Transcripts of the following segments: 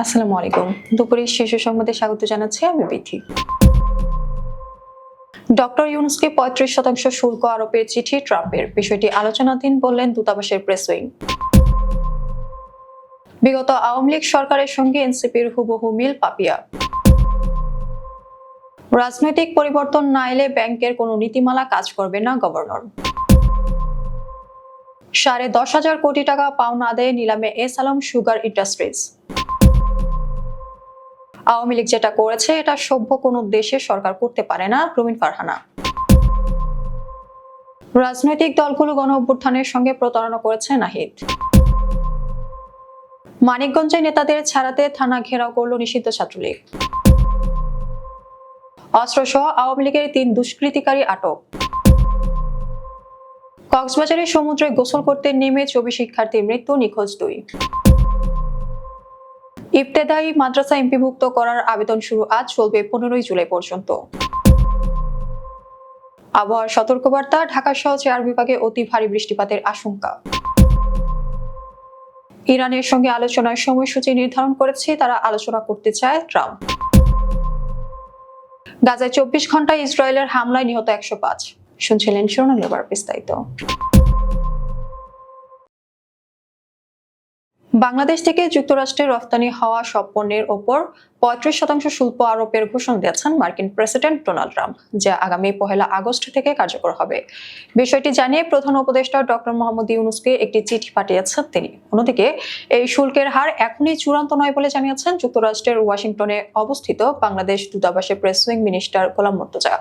আসসালামু আলাইকুম। দুপুরের শীর্ষ সংবাদে স্বাগত জানাচ্ছি আমি বিথি। ডক্টর ইউনুসকে পঁয়ত্রিশ শতাংশ শুল্ক আরোপের চিঠি ট্রাম্পের। বিষয়টি আলোচনাধীন বললেন দূতাবাসের প্রেস উইং। বিগত আওয়ামী লীগ সরকারের সঙ্গে এনসিপির হুবহু মিল পাপিয়া। রাজনৈতিক পরিবর্তন না এলে ব্যাংকের কোনো নীতিমালা কাজ করবে না গভর্নর। সাড়ে দশ হাজার কোটি টাকা পাওনা আদায়ে নিলামে S Alam sugar industries. Awami League যেটা করেছে, এটা সভ্য কোনো দেশে সরকার করতে পারে না, প্রবীণ ফারহানা। রাজনৈতিক দলগুলো গণ অভ্যুত্থানের সঙ্গে প্রতারণা করেছে নাহিদ। মানিকগঞ্জে নেতাদের ছাড়াতে থানা ঘেরাও করল নিষিদ্ধ ছাত্রলীগ। অস্ত্রসহ আওয়ামী লীগের তিন দুষ্কৃতিকারী আটক। কক্সবাজারের সমুদ্রে গোসল করতে নেমে চবি শিক্ষার্থীর মৃত্যু, নিখোঁজ দুই। ইবতেদায়ী মাদ্রাসা এমপিভুক্ত করার আবেদন শুরু আজ, চলবে পনেরোই জুলাই পর্যন্ত। আবহাওয়ার সতর্কবার্তা, ঢাকা সহ চার বিভাগে অতি ভারী বৃষ্টিপাতের আশঙ্কা। ইরানের সঙ্গে আলোচনার সময়সূচি নির্ধারণ করেছে, তারা আলোচনা করতে চায় ট্রাম্প। গাজায় চব্বিশ ঘন্টায় ইসরায়েলের হামলায় নিহত একশো পাঁচ। শুনছিলেন শিরোনাম বিস্তারিত। বাংলাদেশ থেকে যুক্তরাষ্ট্রে রফতানি হওয়া সব পণ্যের ওপর পঁয়ত্রিশ শতাংশ শুল্ক আরোপের ঘোষণা দিয়েছেন মার্কিন প্রেসিডেন্ট ডোনাল্ড ট্রাম্প, যা আগামী পহেলা আগস্ট থেকে কার্যকর হবে। বিষয়টি জানিয়ে প্রধান উপদেষ্টা ডক্টর মোহাম্মদ ইউনুসকে একটি চিঠি পাঠিয়েছেন তিনি। অন্যদিকে, এই শুল্কের হার এখনই চূড়ান্ত নয় বলে জানিয়েছেন যুক্তরাষ্ট্রের ওয়াশিংটনে অবস্থিত বাংলাদেশ দূতাবাসের press wing minister Golam Murtaza.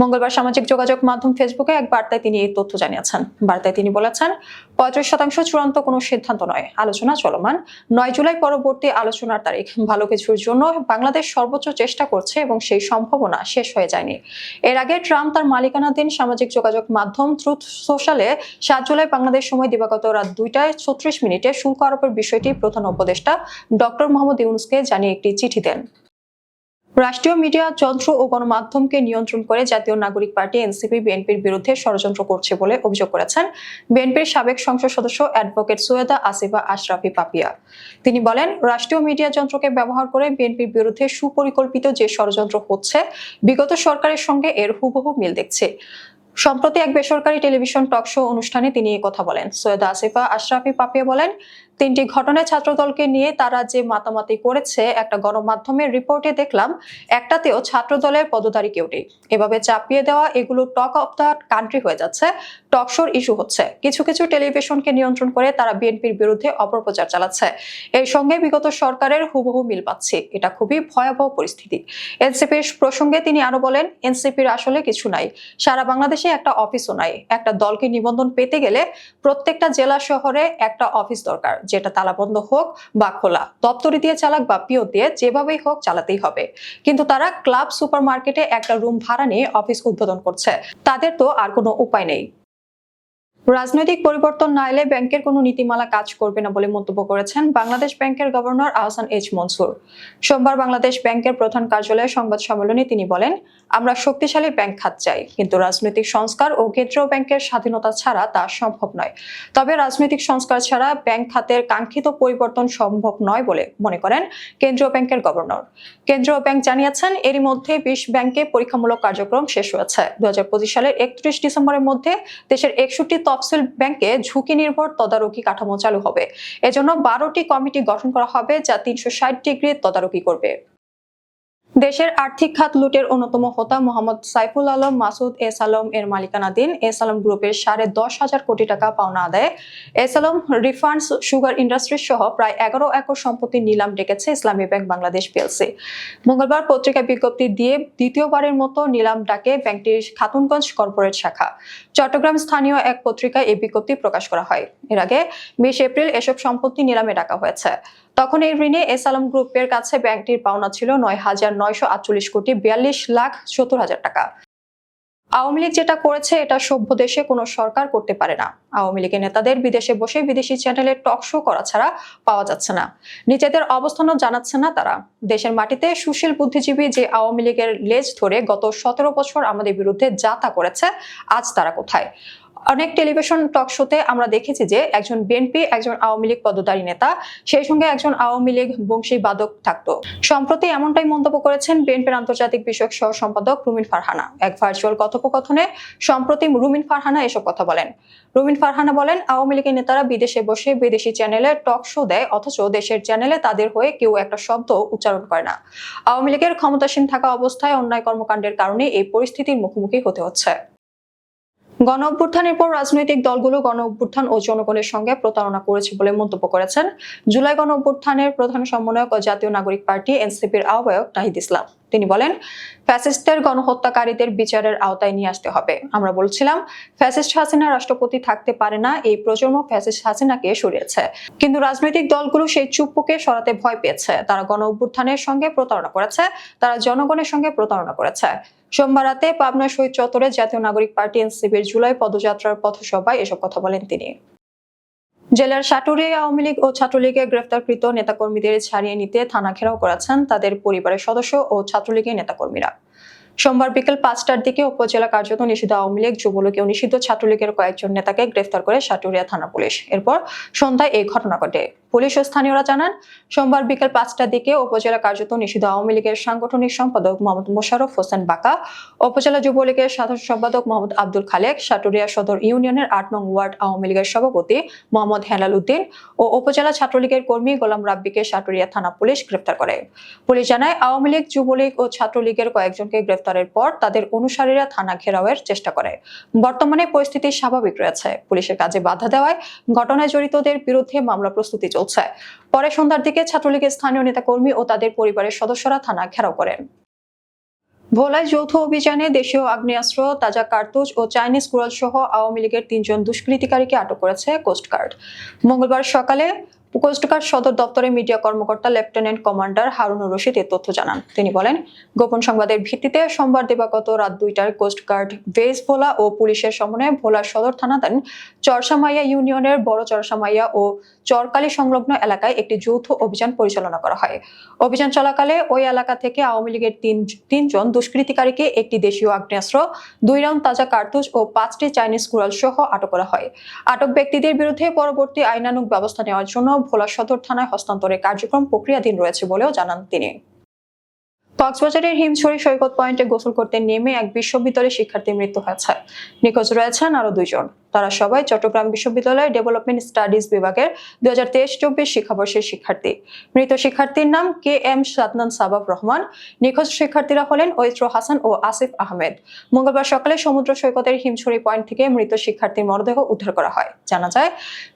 মঙ্গলবার সামাজিক যোগাযোগ মাধ্যম ফেসবুকে এক বার্তায় তিনি এই তথ্য জানিয়েছেন। বার্তায় তিনি বলেছেন, পঁয়ত্রিশ শতাংশ চূড়ান্ত কোনো সিদ্ধান্ত নয়। আলোচনা চলমান। নয় জুলাই পরবর্তী আলোচনার তারিখ। ভালো কিছুর জন্য বাংলাদেশ সর্বোচ্চ চেষ্টা করছে এবং সেই সম্ভাবনা শেষ হয়ে যায়নি। এর আগে ট্রাম্প তার মালিকানাধীন সামাজিক যোগাযোগ মাধ্যম ট্রুথ সোশ্যালে সাত জুলাই বাংলাদেশ সময় দিবাগত রাত দুইটায় ছত্রিশ মিনিটে শুল্ক আরোপের বিষয়টি প্রধান উপদেষ্টা ডক্টর মোহাম্মদ ইউনুসকে জানিয়ে একটি চিঠি দেন। রাষ্ট্রীয় মিডিয়া, যন্ত্র ও গণমাধ্যমকে নিয়ন্ত্রণ করে জাতীয় নাগরিক পার্টি, এনসিপি, বিএনপির বিরুদ্ধে ষড়যন্ত্র করছে বলে অভিযোগ করেছেন বিএনপির সাবেক সংসদ সদস্য অ্যাডভোকেট সৈয়দা আসিফা আশরাফি পাপিয়া। তিনি বলেন, রাষ্ট্রীয় মিডিয়া যন্ত্রকে ব্যবহার করে বিএনপির বিরুদ্ধে সুপরিকল্পিত যে ষড়যন্ত্র হচ্ছে, বিগত সরকারের সঙ্গে এর হুবহু মিল দেখছে। সম্প্রতি এক বেসরকারি টেলিভিশন টক শো অনুষ্ঠানে তিনি কথা বলেন। সৈয়দা আসিফা আশরাফি পাপিয়া বলেন তিনটি ঘটনায় ছাত্রদলকে নিয়ে তারা যে মাতামাতি করেছে একটা গণমাধ্যমের রিপোর্টে দেখলাম, একটাতেও ছাত্রদলের পদধারী কেউ নেই এভাবে চাপিয়ে দেওয়া, এগুলো টক অফ দ্য কান্ট্রি হয়ে যাচ্ছে টকশোর ইস্যু হচ্ছে। কিছু কিছু টেলিভিশনকে নিয়ন্ত্রণ করে তারা বিএনপির বিরুদ্ধে অপপ্রচার চালাচ্ছে। এর সঙ্গে বিগত সরকারের হুবহু মিল পাচ্ছে। এটা খুবই ভয়াবহ পরিস্থিতি। এনসিপির প্রসঙ্গে তিনি আরও বলেন, এনসিপির আসলে কিছু নাই। সারা বাংলাদেশে একটা অফিসও নাই। একটা দলকে নিবন্ধন পেতে গেলে প্রত্যেকটা জেলা শহরে একটা অফিস দরকার। যেটা তালাবন্ধ হোক বা খোলা। দপ্তরি দিয়ে চালাক বা পিও দিয়ে যেভাবেই হোক চালাতেই হবে। কিন্তু তারা ক্লাব সুপার মার্কেটে একটা রুম ভাড়া নিয়ে অফিস উদ্বোধন করছে। তাদের তো আর কোনো উপায় নেই। রাজনৈতিক পরিবর্তন না এলে ব্যাংকের কোনো নীতিমালা কাজ করবে না বলে মন্তব্য করেছেন বাংলাদেশ ব্যাংকের গভর্নর আহসান এইচ মনসুর। সোমবার বাংলাদেশ ব্যাংকের প্রধান কার্যালয়ে সংবাদ সম্মেলনে তিনি বলেন, আমরা শক্তিশালী ব্যাংক খাত চাই, কিন্তু রাজনৈতিক সংস্কার ও কেন্দ্রীয় ব্যাংকের স্বাধীনতা ছাড়া তা সম্ভব নয়। তবে রাজনৈতিক সংস্কার ছাড়া ব্যাংক খাতের কাঙ্ক্ষিত পরিবর্তন সম্ভব নয় বলে মনে করেন কেন্দ্রীয় ব্যাংকের গভর্নর। কেন্দ্রীয় ব্যাংক জানিয়েছেন, এরই মধ্যে বিশ ব্যাংকে পরীক্ষামূলক কার্যক্রম শেষ হয়েছে। দু হাজার পঁচিশ সালের একত্রিশ ডিসেম্বরের মধ্যে দেশের একষট্টি তফসিল ব্যাংকে ঝুঁকি নির্ভর তদারকি কাঠামো চালু হবে। এজন্য বারোটি কমিটি গঠন করা হবে যা তিনশো ষাট ডিগ্রি তদারকি করবে। দেশের আর্থিক খাত লুটের অন্যতম হোতা মোহাম্মদ সাইফুল আলম, মাসুদ এস আলম এর মালিকানাধীন এস আলম গ্রুপের সাড়ে দশ হাজার কোটি টাকা পাওনা আদায়ে S Alam refined sugar industries সহ প্রায় এগারো একর সম্পত্তির নিলাম ডেকেছে ইসলামী ব্যাংক বাংলাদেশ পিএলসি। মঙ্গলবার পত্রিকায় বিজ্ঞপ্তি দিয়ে দ্বিতীয়বারের মতো নিলাম ডাকে ব্যাংকটির খাতুনগঞ্জ কর্পোরেট শাখা। চট্টগ্রাম স্থানীয় এক পত্রিকায় এই বিজ্ঞপ্তি প্রকাশ করা হয়। এর আগে বিশ এপ্রিল এসব সম্পত্তি নিলামে ডাকা হয়েছে। তখন এই ঋণে এস আলম গ্রুপের কাছে ব্যাংকটির পাওনা ছিল নয় হাজার নয়শো আটচল্লিশ কোটি বিয়াল্লিশ লাখ সত্তর হাজার টাকা। আওয়ামী লীগ যেটা করেছে, এটা সভ্য দেশে কোনো সরকার করতে পারে না। আওয়ামী লীগের নেতাদের বিদেশে বসে বিদেশি চ্যানেলে টক শো করা ছাড়া পাওয়া যাচ্ছে না। নিজেদের অবস্থানও জানাচ্ছে না তারা। দেশের মাটিতে সুশীল বুদ্ধিজীবী যে আওয়ামী লীগের লেজ ধরে গত সতেরো বছর আমাদের বিরুদ্ধে যা তা করেছে, আজ তারা কোথায়? অনেক টেলিভিশন টক শোতে আমরা দেখেছি যে একজন বিএনপি, একজন আওয়ামী লীগ পদধারী নেতা, সেই সঙ্গে একজন আওয়ামী লীগ বংশী বাদক থাকতো। সম্প্রতি এমনটাই মন্তব্য করেছেন বিএনপির আন্তর্জাতিক বিষয়ক সহ সম্পাদক রুমিন ফারহানা। এক ভার্চুয়াল কথোপকথনে সম্প্রতি রুমিন ফারহানা এসব কথা বলেন। রুমিন ফারহানা বলেন, আওয়ামী লীগের নেতারা বিদেশে বসে বিদেশি চ্যানেলে টক শো দেয়, অথচ দেশের চ্যানেলে তাদের হয়ে কেউ একটা শব্দ উচ্চারণ করে না। আওয়ামী লীগের ক্ষমতাসীন থাকা অবস্থায় অন্যায় কর্মকাণ্ডের কারণে এই পরিস্থিতির মুখোমুখি হতে হচ্ছে। গণ অভ্যুত্থানের পর রাজনৈতিক দলগুলো গণ অভ্যুত্থান ও জনগণের সঙ্গে প্রতারণা করেছে বলে মন্তব্য করেছেন জুলাই গণ অভ্যুত্থানের প্রধান সমন্বয়ক ও জাতীয় নাগরিক পার্টি এনসিপির আহ্বায়ক নাহিদ ইসলাম। তিনি বলেন ফ্যাসিস্টের গণহত্যাকারীদের বিচারের আওতায় নিয়ে আসতে হবে। আমরা বলছিলাম, ফ্যাসিস্ট হাসিনা রাষ্ট্রপতি থাকতে পারে না, এই প্রজন্ম ফ্যাসিস্ট হাসিনাকে সরিয়েছে। কিন্তু রাজনৈতিক দলগুলো সেই চুপ্পুকে সরাতে ভয় পেয়েছে। তারা গণ অভ্যুত্থানের সঙ্গে প্রতারণা করেছে, তারা জনগণের সঙ্গে প্রতারণা করেছে। সোমবার রাতে পাবনা শহীদ চত্বরে জাতীয় নাগরিক পার্টি এনসিপির জুলাই পদযাত্রার পথসভায় এসব কথা বলেন তিনি। জেলার সাটুরিয়া আওয়ামী লীগ ও ছাত্রলীগের গ্রেফতারকৃত নেতাকর্মীদের ছাড়িয়ে নিতে থানা ঘেরাও করেছেন তাদের পরিবারের সদস্য ও ছাত্রলীগের নেতাকর্মীরা। সোমবার বিকেল পাঁচটার দিকে উপজেলা কার্যত নিষিদ্ধ আওয়ামী লীগ যুবলীগ ও নিষিদ্ধ ছাত্রলীগের কয়েকজন নেতাকে গ্রেফতার করে সাটুরিয়া থানা পুলিশ। এরপর সন্ধ্যায় এই ঘটনা ঘটে। পুলিশ ও স্থানীয়রা জানান, সোমবার বিকেল পাঁচটার দিকে উপজেলা কার্যত নিষিদ্ধ আওয়ামী লীগের সাংগঠনিক সম্পাদক মোহাম্মদ মোশারফ হোসেন বাকা, উপজেলা যুবলীগের সাধারণ সম্পাদক মোহাম্মদ আব্দুল খালেক, সাটুরিয়া সদর ইউনিয়নের আট নং ওয়ার্ড আওয়ামী লীগের সভাপতি মোহাম্মদ হেলাল উদ্দিন ও উপজেলা ছাত্রলীগের কর্মী গোলাম রাব্বিকে সাটুরিয়া থানা পুলিশ গ্রেফতার করে। পুলিশ জানায়, আওয়ামী লীগ, যুবলীগ ও ছাত্রলীগের কয়েকজনকে গ্রেফতারের পর তাদের অনুসারীরা থানা ঘেরাওয়ের চেষ্টা করে। বর্তমানে পরিস্থিতি স্বাভাবিক রয়েছে। পুলিশের কাজে বাধা দেওয়ায় ঘটনায় জড়িতদের বিরুদ্ধে মামলা প্রস্তুতি চলছে। পরে সন্ধ্যার দিকে ছাত্রলীগের স্থানীয় নেতাকর্মী ও তাদের পরিবারের সদস্যরা থানা ঘেরাও করেন। ভোলায় যৌথ অভিযানে দেশীয় আগ্নেয়াস্ত্র, তাজা কার্তুজ ও চাইনিজ কুড়াল সহ আওয়ামী লীগের তিনজন দুষ্কৃতিকারীকে আটক করেছে কোস্টগার্ড। মঙ্গলবার সকালে কোস্টগার্ড সদর দপ্তরের মিডিয়া কর্মকর্তা লেফটেন্যান্ট কমান্ডার হারুনুর রশিদ এ তথ্য জানান। তিনি বলেন, গোপন সংবাদের ভিত্তিতে সোমবার দিবাগত রাত দুইটার কোস্টগার্ড বেস ভোলা ও পুলিশের সমন্বয়ে ভোলা সদর থানাধীন চরসামাইয়া ইউনিয়নের বড় চরসামাইয়া ও চরকালী সংলগ্ন এলাকায় একটি যৌথ অভিযান পরিচালনা করা হয়। অভিযান চলাকালে ওই এলাকা থেকে আওয়ামী লীগের তিন তিনজন দুষ্কৃতিকারীকে একটি দেশীয় আগ্নেয়াস্ত্র, দুই রাউন্ড তাজা কার্তুজ ও পাঁচটি চাইনিজ কুড়াল সহ আটক করা হয়। আটক ব্যক্তিদের বিরুদ্ধে পরবর্তী আইনানুগ ব্যবস্থা নেওয়ার জন্য ভোলা সদর থানায় হস্তান্তরের কার্যক্রম প্রক্রিয়াধীন রয়েছে বলেও জানান তিনি। কক্সবাজারের হিমছড়ি সৈকত পয়েন্টে গোসল করতে নেমে এক বিশ্ববিদ্যালয়ের শিক্ষার্থী মৃত্যু হয়েছে। নিখোঁজ রয়েছেন আরও দুইজন। তারা সবাই চট্টগ্রাম বিশ্ববিদ্যালয়ের ডেভেলপমেন্ট স্টাডিজ বিভাগের দুই হাজার তেইশ চব্বিশ শিক্ষাবর্ষের শিক্ষার্থী। মৃত শিক্ষার্থীর নাম কে এম সাদনান সাবাব রহমান। নিখোঁজ শিক্ষার্থীরা হলেন ঐত্র হাসান ও আসিফ আহমেদ। মঙ্গলবার সকালে সমুদ্র সৈকতের হিমছড়ি পয়েন্ট থেকে মৃত শিক্ষার্থীর মরদেহ উদ্ধার করা হয়। জানা যায়,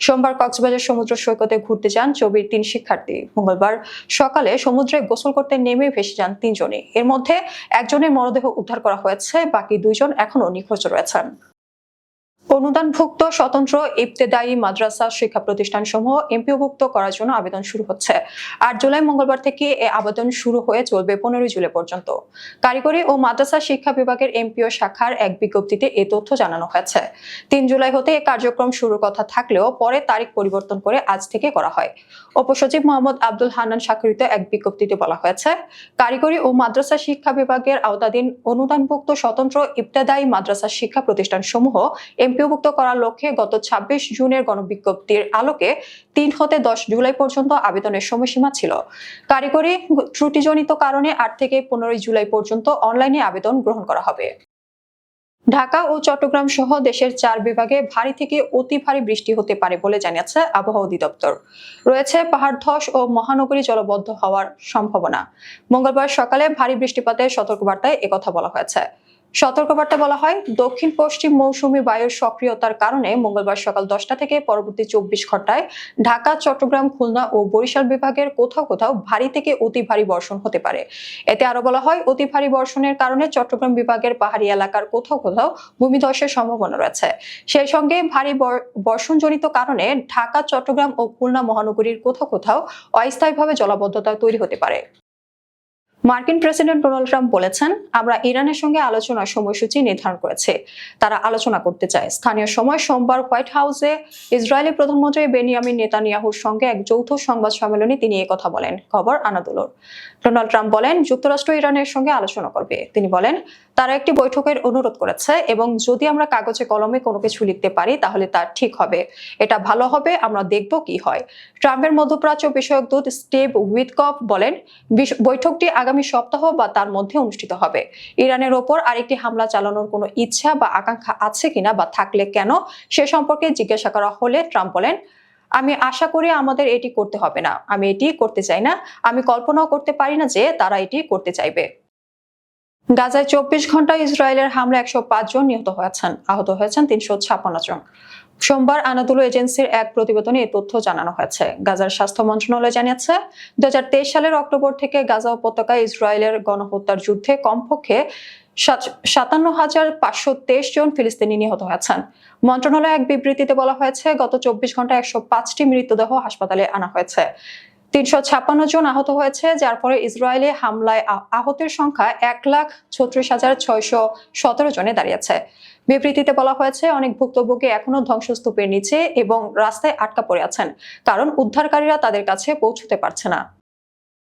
সোমবার কক্সবাজার সমুদ্র সৈকতে ঘুরতে যান চবির তিন শিক্ষার্থী। মঙ্গলবার সকালে সমুদ্রে গোসল করতে নেমে ভেসে যান তিনজনই। এর মধ্যে একজনের মরদেহ উদ্ধার করা হয়েছে, বাকি দুইজন এখনও নিখোঁজ রয়েছেন। অনুদানভুক্ত স্বতন্ত্র ইবতেদায়ী মাদ্রাসা শিক্ষা প্রতিষ্ঠান সমূহ এমপিওভুক্ত করার জন্য আবেদন শুরু হচ্ছে। আট জুলাই মঙ্গলবার থেকে এ আবেদন শুরু হয়ে চলবে পনেরোই জুলাই পর্যন্ত। কারিগরি ও মাদ্রাসা শিক্ষা বিভাগের এমপিও শাখার এক বিজ্ঞপ্তিতে এ তথ্য জানানো হয়েছে। তিন জুলাই হতে এ কার্যক্রম শুরুর কথা থাকলেও পরে তারিখ পরিবর্তন করে আজ থেকে করা হয়। উপসচিব মোহাম্মদ আব্দুল হান্নান স্বাক্ষরিত এক বিজ্ঞপ্তিতে বলা হয়েছে, কারিগরি ও মাদ্রাসা শিক্ষা বিভাগের আওতাধীন অনুদানভুক্ত স্বতন্ত্র ইবতেদায়ী মাদ্রাসা শিক্ষা প্রতিষ্ঠান সমূহ এমপিওভুক্ত করার লক্ষ্যে গত ছাব্বিশ জুনের গণবিজ্ঞপ্তির আলোকে তিন হতে দশ জুলাই পর্যন্ত আবেদনের সময়সীমা ছিল। কারিগরি ত্রুটিজনিত কারণে আট থেকে পনেরোই জুলাই পর্যন্ত অনলাইনে আবেদন গ্রহণ করা হবে। ঢাকা ও চট্টগ্রাম সহ দেশের চার বিভাগে ভারী থেকে অতি ভারী বৃষ্টি হতে পারে বলে জানিয়েছে আবহাওয়া অধিদপ্তর। রয়েছে পাহাড় ধস ও মহানগরী জলবদ্ধ হওয়ার সম্ভাবনা। মঙ্গলবার সকালে ভারী বৃষ্টিপাতের সতর্কবার্তায় একথা বলা হয়েছে। সতর্কবার্তা বলা হয়, দক্ষিণ পশ্চিম মৌসুমী বায়ুর সক্রিয়তার কারণে মঙ্গলবার সকাল দশটা থেকে পরবর্তী চব্বিশ ঘন্টায় ঢাকা, চট্টগ্রাম, খুলনা ও বরিশাল বিভাগের কোথাও কোথাও ভারী থেকে অতি ভারী বর্ষণ হতে পারে। এতে আরও বলা হয়, অতি ভারী বর্ষণের কারণে চট্টগ্রাম বিভাগের পাহাড়ি এলাকার কোথাও কোথাও ভূমিধসের সম্ভাবনা রয়েছে। সেই সঙ্গে ভারী বর- বর্ষণজনিত কারণে ঢাকা, চট্টগ্রাম ও খুলনা মহানগরীর কোথাও কোথাও অস্থায়ীভাবে জলাবদ্ধতা তৈরি হতে পারে। মার্কিন প্রেসিডেন্ট ডোনাল্ড ট্রাম্প বলেছেন, আমরা ইরানের সঙ্গে আলোচনার সময়সূচি নির্ধারণ করেছে। তারা আলোচনা করতে চায়। স্থানীয় সময় সোমবার হোয়াইট হাউসে ইসরায়েলি প্রধানমন্ত্রী বেনিয়ামিন নেতানিয়াহুর সঙ্গে এক যৌথ সংবাদ সম্মেলনে তিনি কথা বলেন। খবর আনাদুলোর। ডোনাল্ড ট্রাম্প বলেন, যুক্তরাষ্ট্র ইরানের সঙ্গে আলোচনা করবে। তিনি বলেন তারা একটি বৈঠকের অনুরোধ করেছে এবং যদি আমরা কাগজে কলমে কোনো কিছু লিখতে পারি, তাহলে তা ঠিক হবে। এটা ভালো হবে, আমরা দেখব কি হয়। ট্রাম্পের মধ্যপ্রাচ্য বিষয়ক দূত স্টিভ উইথকপ বলেন বৈঠকটি আগামী সপ্তাহ বা তার মধ্যে অনুষ্ঠিত হবে। ইরানের ওপর আরেকটি হামলা চালানোর কোনো ইচ্ছা বা আকাঙ্ক্ষা আছে কিনা বা থাকলে কেন, সে সম্পর্কে জিজ্ঞাসা করা হলে ট্রাম্প বলেন, আমি আশা করি আমাদের এটি করতে হবে না। আমি এটি করতে চাই না। আমি কল্পনাও করতে পারি না যে তারা এটি করতে চাইবে। গাজায় চব্বিশ ঘণ্টা ইসরায়েলের হামলা একশো পাঁচ জন নিহত হয়েছেন, আহত হয়েছেন তিনশো ছাপ্পান্ন জন। সোমবার আনাদুলু এজেন্সির এক প্রতিবেদনে এই তথ্য জানানো হয়েছে। গাজার স্বাস্থ্য মন্ত্রণালয় জানিয়েছে দু সালের অক্টোবর থেকে গাজা উপত্যকায় ইসরায়েলের গণহত্যার যুদ্ধে কমপক্ষে সাত- সাতান্ন হাজার পাঁচশো তেইশ জন ফিলিস্তিনি নিহত হয়েছেন। মন্ত্রণালয়ে এক বিবৃতিতে বলা হয়েছে, গত চব্বিশ ঘন্টায় একশো পাঁচটি মৃতদেহ হাসপাতালে আনা হয়েছে। তিনশো ছাপ্পান্ন জন আহত হয়েছে, যার পরে ইসরায়েলি হামলায় আহতের সংখ্যা এক লাখ ছত্রিশ হাজার ছয়শো সতেরো জনে দাঁড়িয়েছে। বিবৃতিতে বলা হয়েছে, অনেক ভুক্তভোগী এখনও ধ্বংসস্তূপের নিচে এবং রাস্তায় আটকা পড়ে আছেন, কারণ উদ্ধারকারীরা তাদের কাছে পৌঁছতে পারছে না।